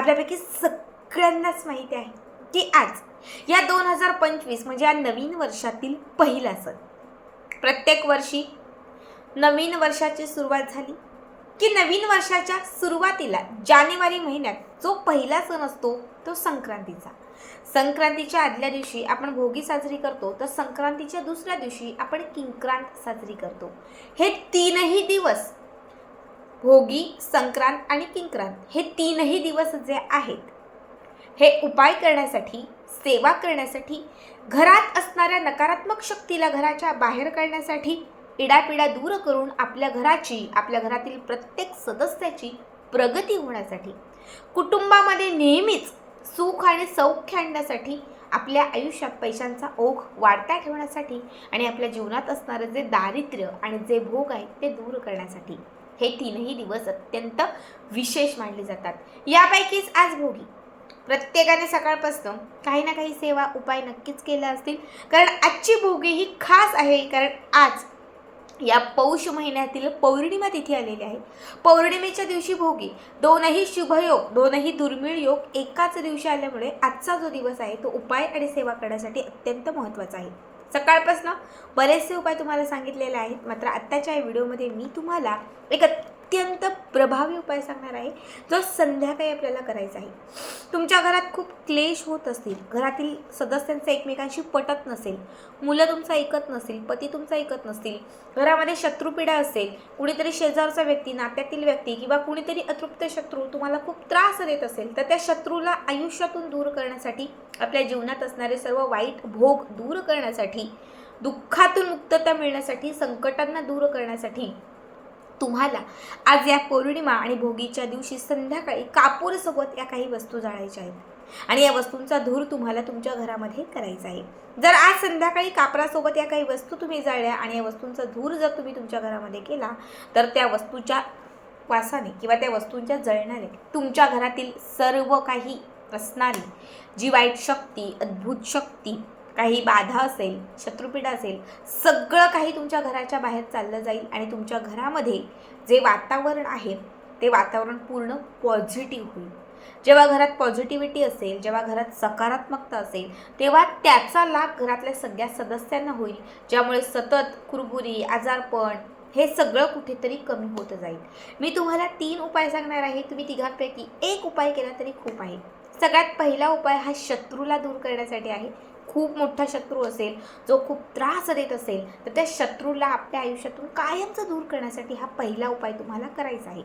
आपल्यापैकी सगळ्यांनाच माहिती आहे की आज या दोन हजार पंचवीस म्हणजे या नवीन वर्षातील पहिला सण. प्रत्येक वर्षी नवीन वर्षाची सुरुवात झाली की नवीन वर्षाच्या सुरुवातीला जानेवारी महिन्यात जो पहिला सण असतो तो संक्रांतीचा. संक्रांतीच्या आदल्या दिवशी आपण भोगी साजरी करतो तर संक्रांतीच्या दुसऱ्या दिवशी आपण किंक्रांत साजरी करतो. हे तीनही दिवस भोगी संक्रांत आणि किंक्रांत हे तीनही दिवस जे आहेत हे उपाय करण्यासाठी सेवा करण्यासाठी घरात असणाऱ्या नकारात्मक शक्तीला घराच्या बाहेर काढण्यासाठी इडापिडा दूर करून आपल्या घराची आपल्या घरातील प्रत्येक सदस्याची प्रगती होण्यासाठी कुटुंबामध्ये नेहमीच सुख आणि सौख्य आणण्यासाठी आपल्या आयुष्यात पैशांचा ओघ वाढता ठेवण्यासाठी आणि आपल्या जीवनात असणारं जे दारिद्र्य आणि जे भोग आहेत ते दूर करण्यासाठी. हे तीनही दिवस अत्यंत विशेष मानले जातात. यापैकीच आज भोगी. प्रत्येकाने सकाळपासून काही ना काही सेवा उपाय नक्कीच केले असतील. कारण आजची भोगी ही खास आहे कारण आज या पौष महिन्यातील पौर्णिमा तिथी आलेली आहे. पौर्णिमेच्या दिवशी भोगी दोनही शुभयोग दोनही दुर्मिळ योग एकाच दिवशी आल्यामुळे आजचा जो दिवस आहे तो उपाय आणि सेवा करण्यासाठी अत्यंत महत्त्वाचा आहे. सकाळपासून बरेचसे उपाय तुम्हाला सांगितलेले आहेत. मात्र आत्ताच्या या व्हिडिओमध्ये मी तुम्हाला एक अत्यंत प्रभावी उपाय सांगणार आहे जो संध्याकाळी आपल्याला करायचा आहे. तुमच्या घरात खूप क्लेश होत असतील घरातील सदस्यांचं एकमेकांशी पटत नसेल मुलं तुमचं ऐकत नसेल पती तुमचं ऐकत नसतील घरामध्ये शत्रुपीडा असेल कुणीतरी शेजारचा व्यक्ती नात्यातील व्यक्ती किंवा कुणीतरी अतृप्त शत्रू तुम्हाला खूप त्रास देत असेल तर त्या शत्रूला आयुष्यातून दूर करण्यासाठी आपल्या जीवनात असणारे सर्व वाईट भोग दूर करण्यासाठी दुःखातून मुक्तता मिळण्यासाठी संकटांना दूर करण्यासाठी तुम्हाला. आज या पौर्णिमा आणि भोगीच्या दिवशी संध्याकाळी कापूरसोबत या काही वस्तू जाळायच्या आहेत. आणि या वस्तूंचा धूर तुम्हाला तुमच्या घरामध्ये करायचा आहे. जर आज संध्याकाळी कापरासोबत या काही वस्तू तुम्ही जाळल्या आणि या वस्तूंचा धूर जर तुम्ही तुमच्या घरामध्ये केला तर त्या वस्तूच्या वासाने किंवा त्या वस्तूंच्या जळणाने तुमच्या घरातील सर्व काही असणारी जी वाईट शक्ती अद्भुत शक्ती काही बाधा असेल शत्रुपीडा असेल सगळं काही तुमच्या घराच्या बाहेर चाललं जाईल आणि तुमच्या घरामध्ये जे वातावरण आहे ते वातावरण पूर्ण पॉझिटिव्ह होईल. जेव्हा घरात पॉझिटिव्हिटी असेल जेव्हा घरात सकारात्मकता असेल तेव्हा त्याचा लाभ घरातल्या सगळ्या सदस्यांना होईल ज्यामुळे सतत कुरबुरी आजारपण हे सगळं कुठेतरी कमी होत जाईल. मी तुम्हाला तीन उपाय सांगणार आहे तुम्ही तिघांपैकी एक उपाय केला तरी खूप आहे. सगळ्यात पहिला उपाय हा शत्रूला दूर करण्यासाठी आहे. खूप मोठा शत्रू असेल जो खूप त्रास देत असेल तर त्या शत्रूला आपल्या आयुष्यातून कायमचं दूर करण्यासाठी हा पहिला उपाय तुम्हाला करायचा आहे.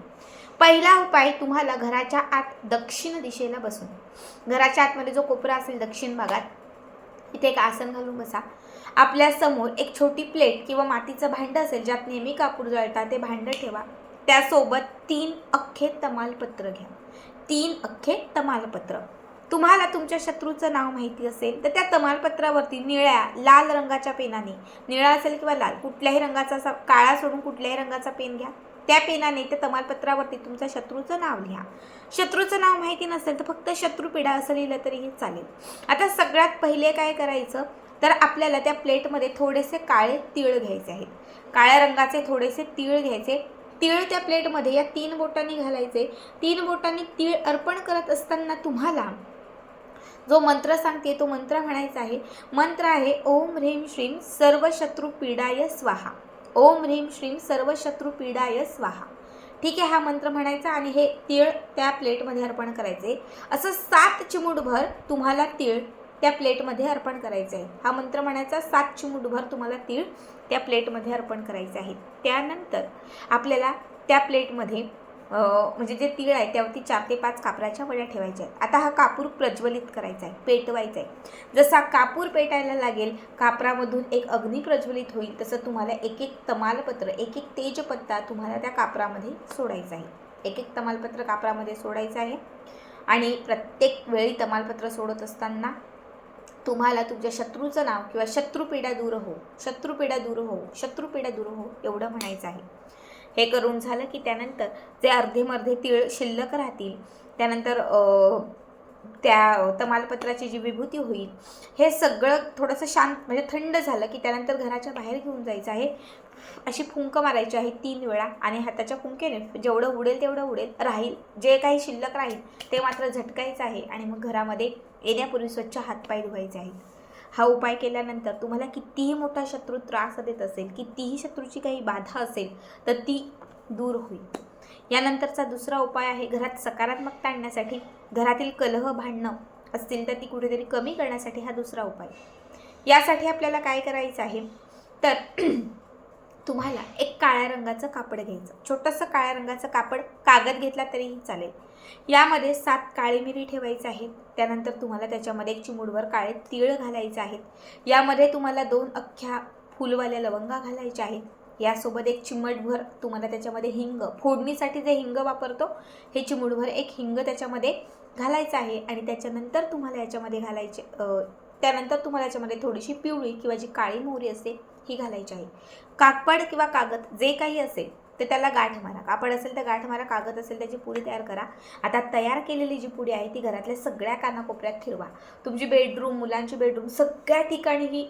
पहिला उपाय तुम्हाला घराच्या आत दक्षिण दिशेला बसून घराच्या आतमध्ये जो कोपरा असेल दक्षिण भागात इथे एक आसन घालून बसा. आपल्यासमोर एक छोटी प्लेट किंवा मातीचं भांडं असेल ज्यात नेहमी कापूर जळतात ते भांडं ठेवा. त्यासोबत तीन अख्खे तमालपत्र घ्या. तीन अख्खे तमालपत्र. तुम्हाला तुमच्या शत्रूचं नाव माहिती असेल तर त्या तमालपत्रावरती निळ्या लाल रंगाच्या पेनाने निळा असेल किंवा लाल कुठल्याही रंगाचा असा काळा सोडून कुठल्याही रंगाचा पेन घ्या. त्या पेनाने त्या तमालपत्रावरती तुमच्या शत्रूचं नाव लिहा. शत्रूचं नाव माहिती नसेल तर फक्त शत्रुपीडा असं लिहिलं तरीही चालेल. आता सगळ्यात पहिले काय करायचं? तर आपल्याला त्या प्लेटमध्ये थोडेसे काळे तीळ घ्यायचे आहेत. काळ्या रंगाचे थोडेसे तीळ घ्यायचे. तीळ त्या प्लेटमध्ये या तीन बोटांनी घालायचे. तीन बोटांनी तीळ अर्पण करत असताना तुम्हाला जो मंत्र सांगते तो मंत्र म्हणायचा आहे मंत्र आहे ओम ह्रीम श्रीम सर्व शत्रू पीडाय स्वाहा. ओम ह्रीम श्रीम सर्व शत्रू पीडाय स्वाहा. ठीक आहे हा मंत्र म्हणायचा आणि हे तीळ त्या प्लेटमध्ये अर्पण करायचे. असं सात चिमुटभर तुम्हाला तीळ त्या प्लेटमध्ये अर्पण करायचे आहे. हा मंत्र म्हणायचा सात चिमूटभर तुम्हाला तीळ त्या प्लेटमध्ये अर्पण करायचे आहे. त्यानंतर आपल्याला त्या प्लेटमध्ये म्हणजे जे तीळ आहे त्यावरती चार ते पाच कापराच्या वड्या ठेवायच्या आहेत. आता हा कापूर प्रज्वलित करायचा आहे पेटवायचा आहे. जसा कापूर पेटायला लागेल कापरामधून एक अग्नी प्रज्वलित होईल तसं तुम्हाला एक एक तमालपत्र एक एक तेजपत्ता तुम्हाला त्या कापरामध्ये सोडायचा आहे. एक एक तमालपत्र कापरामध्ये सोडायचं आहे. आणि प्रत्येक वेळी तमालपत्र सोडत असताना तुम्हाला तुमच्या शत्रूचं नाव किंवा शत्रुपीडा दूर हो शत्रुपीडा दूर हो शत्रुपीडा दूर हो एवढं म्हणायचं आहे. हे करून झालं की त्यानंतर जे अर्धे मर्धे तीळ शिल्लक राहतील त्यानंतर त्या तमालपत्राची जी विभूती होईल हे सगळं थोडंसं शांत म्हणजे थंड झालं की त्यानंतर घराच्या बाहेर घेऊन जायचं आहे. अशी फुंक मारायची आहे तीन वेळा आणि हाताच्या फुंकेने जेवढं उडेल तेवढं उडेल राहील. जे काही शिल्लक राहील ते मात्र झटकायचं आहे आणि मग घरामध्ये येण्यापूर्वी स्वच्छ हातपाय धुवायचे आहेत. हा उपाय केल्यानंतर तुम्हाला कितीही मोठा शत्रू त्रास देत असेल कितीही शत्रूची काही बाधा असेल तर ती दूर होईल. यानंतरचा दुसरा उपाय आहे घरात सकारात्मकता आणण्यासाठी घरातील कलह भांडणं असतील तर ती कुठेतरी कमी करण्यासाठी हा दुसरा उपाय. यासाठी आपल्याला काय करायचं आहे? तर तुम्हाला एक काळ्या रंगाचं कापड घ्यायचं. छोटंसं काळ्या रंगाचं कापड कागद घेतला तरीही चालेल. यामध्ये सात काळी मिरी ठेवायचं आहे त्यानंतर तुम्हाला त्याच्यामध्ये एक चिमूडभर काळे तीळ घालायचे आहेत. यामध्ये तुम्हाला दोन अख्ख्या फुलवाल्या लवंगा घालायच्या आहेत. यासोबत एक चिमटभर तुम्हाला त्याच्यामध्ये हिंग फोडणीसाठी जे हिंग वापरतो हे चिमूडभर एक हिंग त्याच्यामध्ये घालायचं आहे. आणि त्याच्यानंतर तुम्हाला याच्यामध्ये घालायचे त्यानंतर तुम्हाला याच्यामध्ये थोडीशी पिवळी किंवा जी काळी मोहरी असते ही घालायची आहे. काकपाड किंवा कागद जे काही असेल ते त्याला गाठ मारा. कापड असेल तर गाठ मारा कागद असेल त्याची पुडी तयार करा. आता तयार केलेली जी पुडी आहे ती घरातल्या सगळ्या कानाकोपऱ्यात फिरवा तुमची बेडरूम मुलांची बेडरूम सगळ्या ठिकाणी ही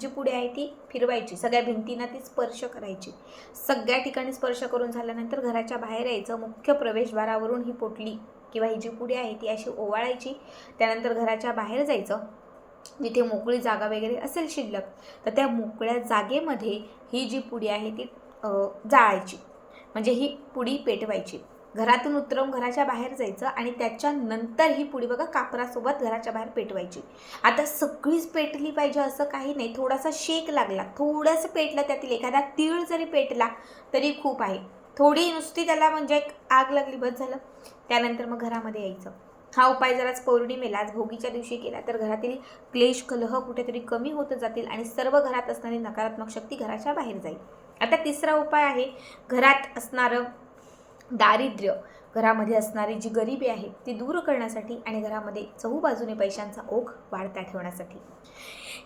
जी पुडी आहे ती फिरवायची. सगळ्या भिंतींना ती स्पर्श करायची. सगळ्या ठिकाणी स्पर्श करून झाल्यानंतर घराच्या बाहेर यायचं. मुख्य प्रवेशद्वारावरून ही पोटली किंवा ही जी पुडी आहे ती अशी ओवाळायची. त्यानंतर घराच्या बाहेर जायचं. जिथे मोकळी जागा वगैरे असेल शिल्लक तर त्या मोकळ्या जागेमध्ये ही जी पुडी आहे ती जाळायची. म्हणजे ही पुडी पेटवायची. घरातून उतरवून घराच्या बाहेर जायचं आणि त्याच्यानंतर ही पुडी बघा कापरासोबत घराच्या बाहेर पेटवायची. आता सगळीच पेटली पाहिजे असं काही नाही. थोडासा शेक लागला. थोडंसं पेटलं त्यातील एखादा तीळ जरी पेटला तरी खूप आहे. थोडी नुसती त्याला म्हणजे एक आग लागली बस झालं. त्यानंतर मग घरामध्ये यायचं. हा उपाय जर आज पौर्णिमेला आज भोगीच्या दिवशी केला तर घरातील क्लेश कलह कुठेतरी कमी होत जातील आणि सर्व घरात असणारी नकारात्मक शक्ती घराच्या बाहेर जाईल. आता तिसरा उपाय आहे घरात असणारं दारिद्र्य घरामध्ये असणारी जी गरिबी आहे ती दूर करण्यासाठी आणि घरामध्ये चहूबाजूने पैशांचा ओघ वाढता ठेवण्यासाठी.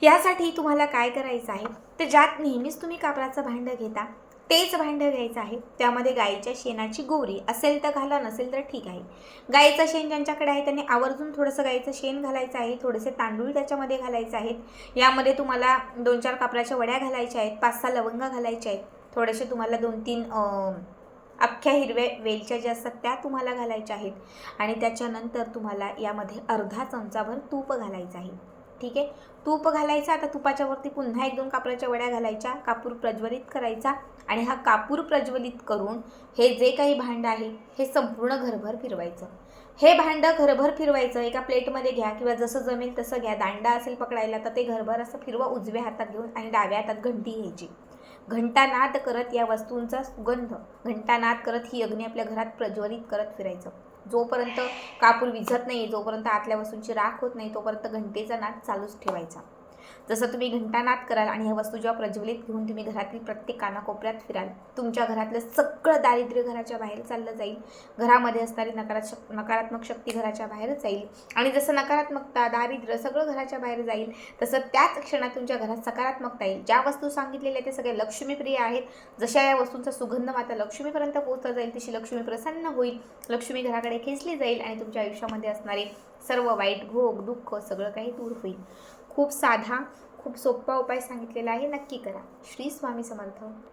यासाठी तुम्हाला काय करायचं आहे? तर ज्यात नेहमीच तुम्ही कापराचं भांडं घेता तेच भांडं घ्यायचं आहे. त्यामध्ये गाईच्या शेणाची गोवरी असेल तर घाला नसेल तर ठीक आहे. गाईचं शेण ज्यांच्याकडे आहे त्यांनी आवर्जून थोडंसं गाईचं शेण घालायचं आहे. थोडेसे तांदूळ त्याच्यामध्ये घालायचे आहेत. यामध्ये तुम्हाला दोन चार कापराच्या वड्या घालायच्या आहेत. पाच सहा लवंगा घालायच्या आहेत. थोडेसे तुम्हाला दोन तीन अख्ख्या हिरव्या वेलच्या ज्या असतात त्या तुम्हाला घालायच्या आहेत. आणि त्याच्यानंतर तुम्हाला यामध्ये अर्धा चमचाभर तूप घालायचं आहे. ठीक आहे. तूप घालायचं आता तुपाच्या वरती पुन्हा एक दोन कापराच्या वड्या घालायच्या. कापूर प्रज्वलित करायचा आणि हा कापूर प्रज्वलित करून हे जे काही भांडं आहे हे संपूर्ण घरभर फिरवायचं. हे भांडं घरभर फिरवायचं एका प्लेटमध्ये घ्या किंवा जसं जमेल तसं घ्या. दांडा असेल पकडायला तर ते घरभर असं फिरवा उजव्या हातात घेऊन आणि डाव्या हातात घंटी घ्यायची. घंटानाद करत या वस्तूंचा सुगंध. घंटानाद करत ही अग्नी आपल्या घरात प्रज्वलित करत फिरायचं. जोपर्यंत कापूर विझत नाही जोपर्यंत आतल्या वस्तूंची राख होत नाही तोपर्यंत घंटेचा नाद चालूच ठेवायचा. जसं तुम्ही घंटानाद कराल आणि ह्या वस्तू जेव्हा प्रज्वलित घेऊन तुम्ही घरातील प्रत्येक कानाकोपऱ्यात फिराल तुमच्या घरातलं सगळं दारिद्र्य घराच्या बाहेर चाललं जाईल. घरामध्ये असणारी नकारात्मक नकारात्मक शक्ती घराच्या बाहेर जाईल. आणि जसं नकारात्मकता दारिद्र्य सगळं घराच्या बाहेर जाईल तसं त्याच क्षणात तुमच्या घरात सकारात्मकता येईल. ज्या वस्तू सांगितलेल्या ते सगळे लक्ष्मीप्रिय आहेत. जशा या वस्तूंचा सुगंध माता लक्ष्मीपर्यंत पोहोचला जाईल तशी लक्ष्मी प्रसन्न होईल. लक्ष्मी घराकडे खेचली जाईल आणि तुमच्या आयुष्यामध्ये असणारे सर्व वाईट भोग दुःख सगळं काही दूर होईल. खूप साधा खूप सोपा उपाय सांगितलेला आहे. नक्की करा. श्री स्वामी समर्थ.